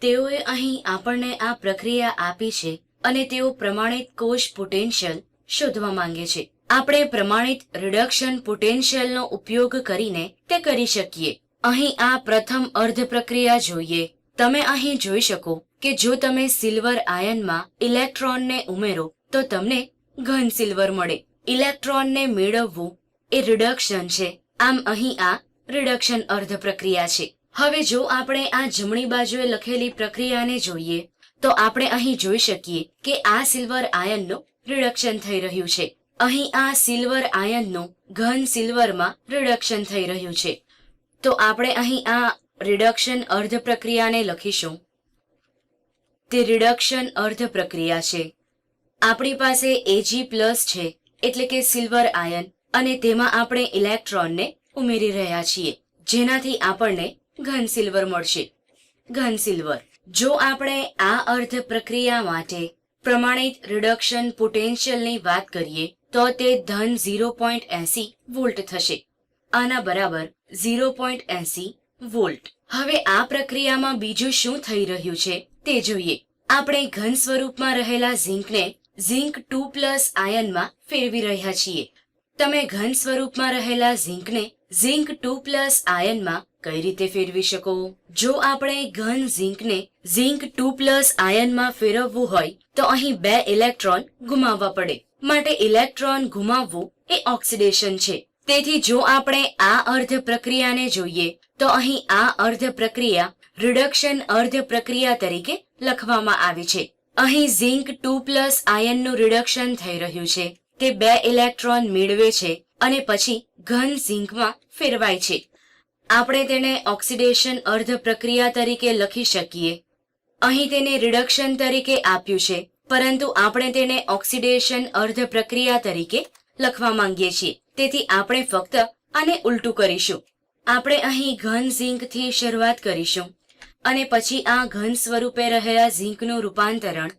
તેઓએ અહીં આપણને આ પ્રક્રિયા આપી છે અને તેઓ પ્રમાણિત કોષ પોટેન્શિયલ શોધવા માંગે છે. આપણે પ્રમાણિત રિડક્શન પોટેન્શિયલનો ઉપયોગ કરીને તે કરી શકીએ. અહીં આ પ્રથમ અર્ધ પ્રક્રિયા જોઈએ. તમે અહીં જોઈ શકો કે જો તમે સિલ્વર આયનમાં ઇલેક્ટ્રોનને ઉમેરો, તો તમને ઘન સિલ્વર મળે. ઇલેક્ટ્રોનને મેળવવું એ રિડક્શન છે. આમ અહીં આ રિડક્શન અર્ધ પ્રક્રિયા છે. હવે જો આપણે આ જમણી બાજુએ લખેલી પ્રક્રિયાને જોઈએ, તો આપણે અહીં જોઈ શકીએ કે આ સિલ્વર આયનનું રિડક્શન થઈ રહ્યું છે. અહીં આ સિલ્વર આયનનું ઘન સિલ્વરમાં રિડક્શન થઈ રહ્યું છે. તો આપણે અહીં આ રિડક્શન અર્ધ પ્રક્રિયાને લખીશું. તે રિડક્શન અર્ધ પ્રક્રિયા છે. આપણી પાસે એજી પ્લસ છે, એટલે કે સિલ્વર આયન, અને તેમાં આપણે ઇલેક્ટ્રોનને ઉમેરી રહ્યા છીએ, જેનાથી આપણને ઘન સિલ્વર મળશે. ઘન સિલ્વર. જો આપણે આ અર્ધ પ્રક્રિયા માટે પ્રમાણિત રિડક્શન પોટેન્શિયલની વાત કરીએ, તો તે ધન ઝીરો પોઈન્ટ એસી વોલ્ટ થશે. આના બરાબર ઝીરો પોઈન્ટ એસી વોલ્ટ. હવે આ પ્રક્રિયામાં બીજું શું થઈ રહ્યું છે, તે જોઈએ. આપણે ઘન સ્વરૂપમાં રહેલા ઝીંકને ઝીંક ટુ પ્લસ આયનમાં ફેરવી રહ્યા છીએ. તમે ઘન સ્વરૂપમાં રહેલા ઝીંકને ઝીંક ટુ પ્લસ આયનમાં કઈ રીતે ફેરવી શકો? જો આપણે ઘન ઝિંકને ઝીંક ટુ પ્લસ આયનમાં ફેરવવું હોય, તો અહીં બે ઇલેક્ટ્રોન ગુમાવવા પડે. માટે ઇલેક્ટ્રોન ગુમાવવું એ ઓક્સિડેશન છે. તેથી જો આપણે આ અર્ધ પ્રક્રિયાને જોઈએ, તો અહીં આ અર્ધ પ્રક્રિયા રિડક્શન અર્ધ પ્રક્રિયા તરીકે લખવામાં આવી છે. અહીં ઝીંક ટુ પ્લસ આયનનું રિડક્શન થઈ રહ્યું છે. તે બે ઇલેક્ટ્રોન મેળવે છે અને પછી ઘન ઝિંકમાં ફેરવાય છે. આપણે તેને ઓક્સિડેશન અર્ધ પ્રક્રિયા તરીકે લખી શકીએ. અહીં તેને રિડક્શન તરીકે આપ્યું છે, પરંતુ આપણે તેને ઓક્સિડેશન અર્ધ પ્રક્રિયા તરીકે લખવા માંગીએ છીએ. તેથી આપણે ફક્ત આને ઉલટું કરીશું. આપણે અહીં ઘન ઝીંકથી શરૂઆત કરીશું. અને પછી આ ઘન સ્વરૂપે રહેલા ઝીંકનું રૂપાંતરણ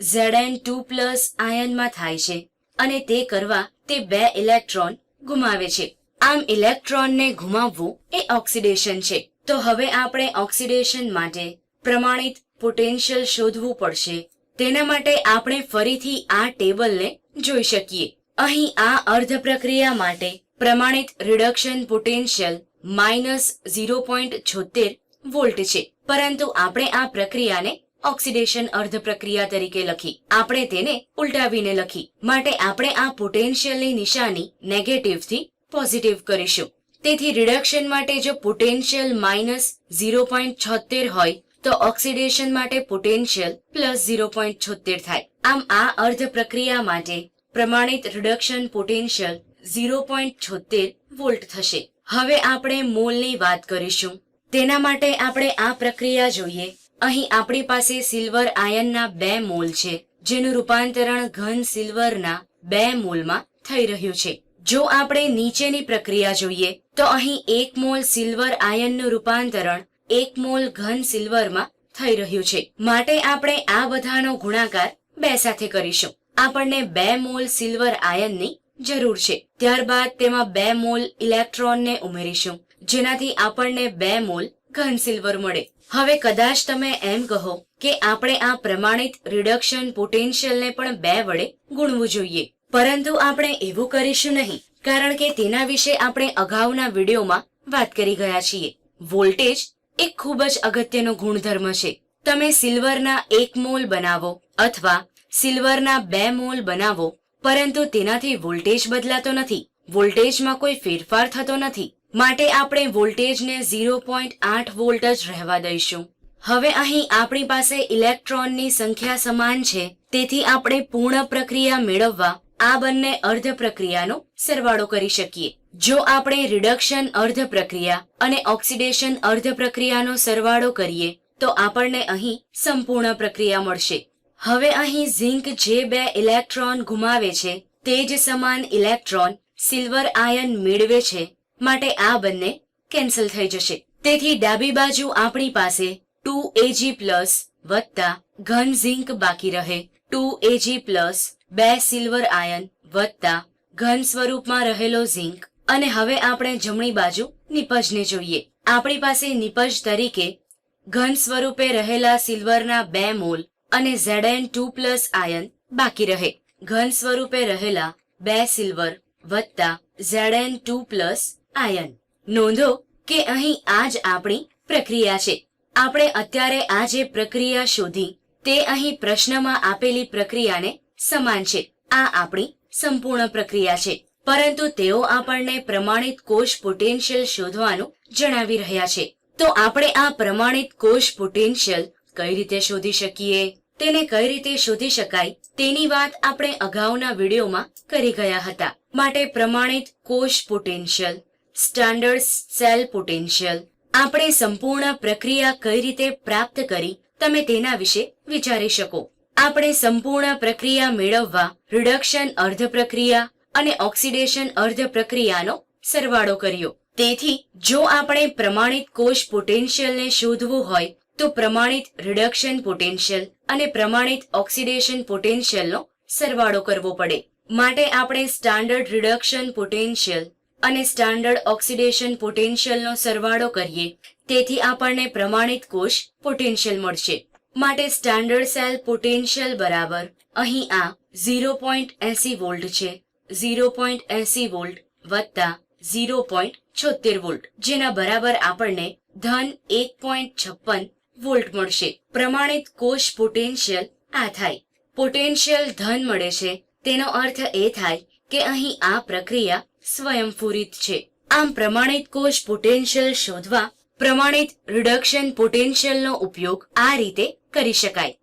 ઝેડએન ટુ પ્લસ આયનમાં થાય છે. અને તે કરવા તે બે ઇલેક્ટ્રોન ગુમાવે છે. આમ ઇલેક્ટ્રોનને ઘુમાવવું એ ઓક્સિડેશન છે. તો હવે આપણે ઓક્સિડેશન માટે પ્રમાણિત પોટેન્શિયલ શોધવું પડશે. તેના માટે આપણે ફરીથી આ ટેબલને જોઈ શકીએ. અહીં આ અર્ધ પ્રક્રિયા માટે પ્રમાણિત reduction potential minus zero point છોતેર વોલ્ટ છે. પરંતુ આપણે આ પ્રક્રિયાને ઓક્સિડેશન અર્ધ પ્રક્રિયા તરીકે લખી. આપણે તેને ઉલટાવીને લખી. માટે આપણે આ પોટેન્શિયલની નિશાની નેગેટિવથી પોઝિટિવ કરીશું. તેથી રિડક્શન માટે જો પોટેન્શિયલ માઇનસ ઝીરો પોઈન્ટ છોતેર હોય, તો ઓક્સિડેશન માટે પોટેન્શિયલ પ્લસ ઝીરો પોઈન્ટ છોતેર થાય. આમ આ અર્ધ પ્રક્રિયા માટે પ્રમાણિત રિડક્શન પોટેન્શિયલ ઝીરો પોઈન્ટ છોતેર વોલ્ટ થશે. હવે આપણે મોલની વાત કરીશું. તેના માટે આપણે આ પ્રક્રિયા જોઈએ. અહીં આપણી પાસે સિલ્વર આયનના બે મોલ છે, જેનું રૂપાંતરણ ઘન સિલ્વરના બે મોલમાં થઈ રહ્યું છે. જો આપણે નીચેની પ્રક્રિયા જોઈએ, તો અહીં એક મોલ સિલ્વર આયનનું રૂપાંતરણ, એક મોલ ઘન સિલ્વરમાં થઈ રહ્યું છે. માટે આપણે આ બધાનો ગુણાકાર બે સાથે કરીશું. આપણને બે મોલ સિલ્વર આયનની જરૂર છે. ત્યારબાદ તેમાં બે મોલ ઇલેક્ટ્રોનને ઉમેરીશું, જેનાથી આપણને બે મોલ ઘન સિલ્વર મળે. હવે કદાચ તમે એમ કહો કે આપણે આ પ્રમાણિત રિડક્શન પોટેન્શિયલને પણ બે વડે ગુણવું જોઈએ. પરંતુ આપણે એવું કરીશું નહીં, કારણ કે તેના વિશે આપણે અગાઉના વિડીયોમાં વાત કરી ગયા છીએ. વોલ્ટેજ એક ખૂબ જ અગત્યનો ગુણધર્મ છે. તમે સિલ્વરના એક મોલ બનાવો અથવા સિલ્વરના બે મોલ બનાવો, પરંતુ તેનાથી વોલ્ટેજ બદલાતો નથી. વોલ્ટેજમાં કોઈ ફેરફાર થતો નથી. માટે આપણે વોલ્ટેજને ઝીરો પોઈન્ટ આઠ વોલ્ટ જ રહેવા દઈશું. હવે અહીં આપણી પાસે ઇલેક્ટ્રોનની સંખ્યા સમાન છે, તેથી આપણે પૂર્ણ પ્રક્રિયા મેળવવા આ બંને અર્ધ પ્રક્રિયાનો સરવાળો કરી શકીએ. જો આપણે રિડક્શન અર્ધ પ્રક્રિયા અને ઓક્સિડેશન અર્ધ પ્રક્રિયાનો સરવાળો કરીએ, તો આપણને અહીં સંપૂર્ણ પ્રક્રિયા મળશે. હવે અહીં ઝિંક જે બે ઇલેક્ટ્રોન ગુમાવે છે, તે જ સમાન ઇલેક્ટ્રોન સિલ્વર આયન મેળવે છે, માટે આ બંને કેન્સલ થઈ જશે. તેથી ડાબી બાજુ આપણી પાસે ટુ એજી પ્લસ વત્તા ઘન ઝિંક બાકી રહે. ટુ એજી પ્લસ બે સિલ્વર આયન વત્તા ઘન સ્વરૂપમાં રહેલો ઝિંક. અને હવે આપણે જમણી બાજુ નિપજને જોઈએ. આપણી પાસે નિપજ તરીકે ઘન સ્વરૂપે રહેલા સિલ્વરના બે મોલ અને Zn ટુ પ્લસ આયન બાકી રહે. ઘન સ્વરૂપે રહેલા બે સિલ્વર વત્તા એન ટુ પ્લસ આયન. નોંધો કે અહીં આ જ આપણી પ્રક્રિયા છે. આપણે અત્યારે આ જે પ્રક્રિયા શોધી તે અહીં પ્રશ્નમાં આપેલી પ્રક્રિયાને સમાન છે. આ આપણી સંપૂર્ણ પ્રક્રિયા છે. પરંતુ તેઓ આપણને પ્રમાણિત કોષ પોટેન્શિયલ શોધવાનું જણાવી રહ્યા છે. તો આપણે આ પ્રમાણિત કોષ પોટેન્શિયલ કઈ રીતે શોધી શકીએ? તેને કઈ રીતે શોધી શકાય? તેની વાત આપણે અગાઉના વિડીયોમાં કરી ગયા હતા. માટે પ્રમાણિત કોષ પોટેન્શિયલ સ્ટાન્ડર્ડ સેલ પોટેન્શિયલ આપણે સંપૂર્ણ પ્રક્રિયા કઈ રીતે પ્રાપ્ત કરી, તમે તેના વિશે વિચારી શકો. આપણે સંપૂર્ણ પ્રક્રિયા મેળવવા રિડક્શન અર્ધ પ્રક્રિયા અને ઓક્સિડેશન અર્ધ પ્રક્રિયાનો સરવાળો કર્યો. તેથી, જો આપણે પ્રમાણિત કોષ પોટેન્શિયલને શોધવું હોય, તો પ્રમાણિત રિડક્શન પોટેન્શિયલ અને પ્રમાણિત ઓક્સિડેશન પોટેન્શિયલનો સરવાળો કરવો પડે. માટે આપણે સ્ટાન્ડર્ડ રિડક્શન પોટેન્શિયલ અને સ્ટાન્ડર્ડ ઓક્સિડેશન પોટેન્શિયલનો સરવાળો કરીએ. તેથી આપણને પ્રમાણિત કોષ પોટેન્શિયલ મળશે. માટે સ્ટાન્ડર્ડ સેલ પોટેન્શિયલ બરાબર. અહીં આ ઝીરો પોઈન્ટ એસી વોલ્ટ છે. ઝીરો પોઈન્ટ એસી વોલ્ટ વત્તા ઝીરો પોઈન્ટ છોતેર વોલ્ટ જેના બરાબર આપણને ધન એક પોઈન્ટ છપ્પન વોલ્ટ મળશે. પ્રમાણિત કોષ પોટેન્શિયલ આ થાય. પોટેન્શિયલ ધન મળે છે. તેનો અર્થ એ થાય કે અહીં આ પ્રક્રિયા સ્વયંફુરિત છે. આમ પ્રમાણિત કોષ પોટેન્શિયલ શોધવા પ્રમાણિત રિડક્શન પોટેન્શિયલનો ઉપયોગ આ રીતે કરી શકાય.